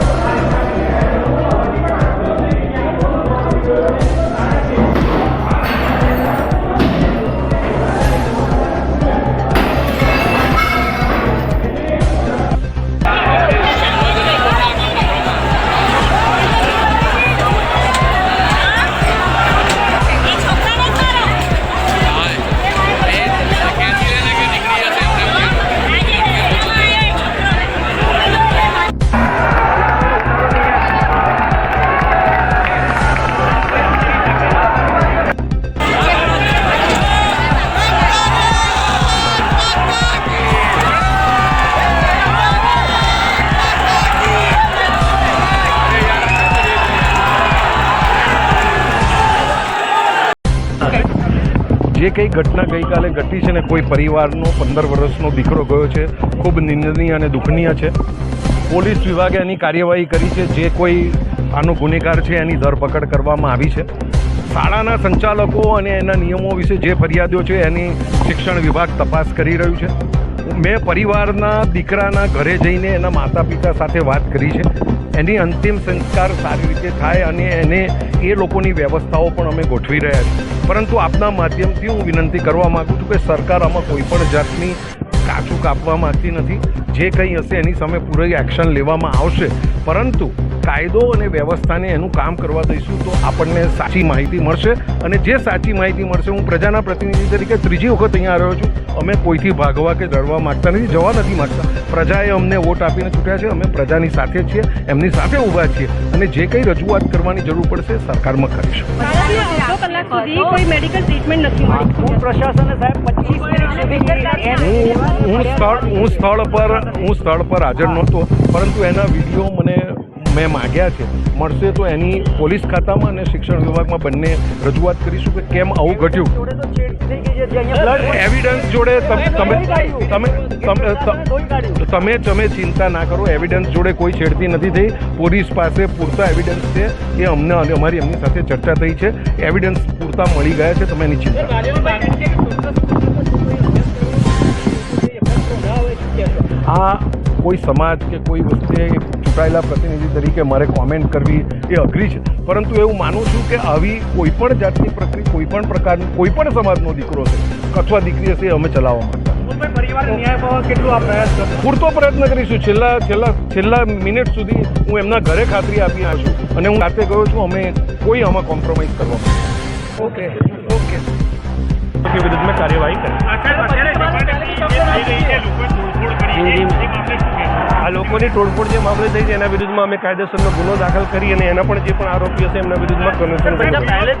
you જે કંઈ ઘટના ગઈકાલે ઘટી છે ને કોઈ પરિવારનો પંદર વર્ષનો દીકરો ગયો છે, ખૂબ નિંદનીય અને દુઃખનીય છે. પોલીસ વિભાગે એની કાર્યવાહી કરી છે, જે કોઈ આનો ગુનેગાર છે એની ધરપકડ કરવામાં આવી છે. શાળાના સંચાલકો અને એના નિયમો વિશે જે ફરિયાદો છે એની શિક્ષણ વિભાગ તપાસ કરી રહ્યું છે. મેં પરિવારના દીકરાના ઘરે જઈને એના માતા પિતા સાથે વાત કરી છે. એની અંતિમ સંસ્કાર સારી રીતે થાય અને એને એ લોકોની વ્યવસ્થાઓ પણ અમે ગોઠવી રહ્યા છીએ. પરંતુ આપના માધ્યમથી હું વિનંતી કરવા માગું છું કે સરકાર આમાં કોઈપણ જાતની કાચું કાપવા માગતી નથી. જે કંઈ હશે એની સામે પૂરી એક્શન લેવામાં આવશે. પરંતુ કાયદો અને વ્યવસ્થાને એનું કામ કરવા દઈશું તો આપણને સાચી માહિતી મળશે અને જે સાચી માહિતી મળશે હું પ્રજાના પ્રતિનિધિ તરીકે ત્રીજી વખત અહીંયા રહ્યો છું. અમે કોઈથી ભાગવા કે ડરવા માંગતા નથી જવા નથી માંગતા. પ્રજાએ અમને વોટ આપીને ચૂંટ્યા છે અમે પ્રજાની સાથે છીએ એમની સાથે ઊભા છીએ અને જે કંઈ રજૂઆત કરવાની જરૂર પડશે સરકારમાં કરીશું. પ્રશાસને સાહેબ હું હું સ્થળ હું સ્થળ પર હું સ્થળ પર હાજર નહોતો પરંતુ એના વીડિયો મને મેં માગ્યા છે. મળશે તો એની પોલીસ ખાતામાં અને શિક્ષણ વિભાગમાં બંને રજૂઆત કરીશું કે કેમ આવું ઘટ્યું. એવિડન્સ જોડે તમે તમે તમે તમે ચિંતા ના કરો. એવિડન્સ જોડે કોઈ છેડતી નથી થઈ. પોલીસ પાસે પૂરતા એવિડન્સ છે એ અમને અને અમારી એમની સાથે ચર્ચા થઈ છે. એવિડન્સ પૂરતા મળી ગયા છે. તમે એની ચિંતા આ કોઈ સમાજ કે કોઈ વસ્તુએ ચૂંટાયેલા પ્રતિનિધિ તરીકે મારે કોમેન્ટ કરવી એ અઘરી છે. પરંતુ એવું માનું છું કે આવી કોઈપણ જાતની પ્રક્રિયા કોઈપણ પ્રકારની કોઈપણ સમાજનો દીકરો છે અથવા દીકરી હશે અમે ચલાવવા પૂરતો પ્રયત્ન કરીશું. છેલ્લા છેલ્લા છેલ્લા મિનિટ સુધી હું એમના ઘરે ખાતરી આપી આ છું અને હું રાતે ગયો છું અમે કોઈ આમાં કોમ્પ્રોમાઇઝ કરવા ઓકે ઓકે. વિરુદ્ધમાં કાર્યવાહી કરી. લોકોની તોડફોડ જે મામલે થઈ છે એના વિરુદ્ધમાં અમે કાયદેસરનો ગુનો દાખલ કરી અને એના પણ જે પણ આરોપીઓ હશે એમના વિરુદ્ધમાં ત્યારે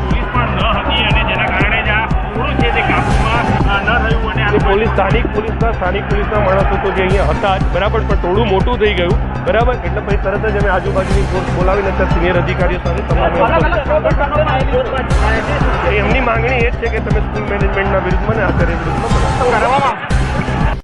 પોલીસ પણ ન હતી અને જેના કારણે જ આ થોડું છે તે કાબૂમાં અ, ન થયું અને જે આ પોલીસ સ્થાનિક પોલીસના સ્થાનિક પોલીસના માણસો તો જે અહીંયા હતા જ. બરાબર પણ ટોળું મોટું થઈ ગયું. બરાબર? એટલે પછી તરત જ અમે આજુબાજુની ફોર્સ બોલાવીને અત્યારે સિનિયર અધિકારીઓ સાથે તમામ એમની માંગણી એ જ છે કે તમે સ્કૂલ મેનેજમેન્ટના વિરુદ્ધમાં ને આચાર્ય વિરુદ્ધમાં કરવામાં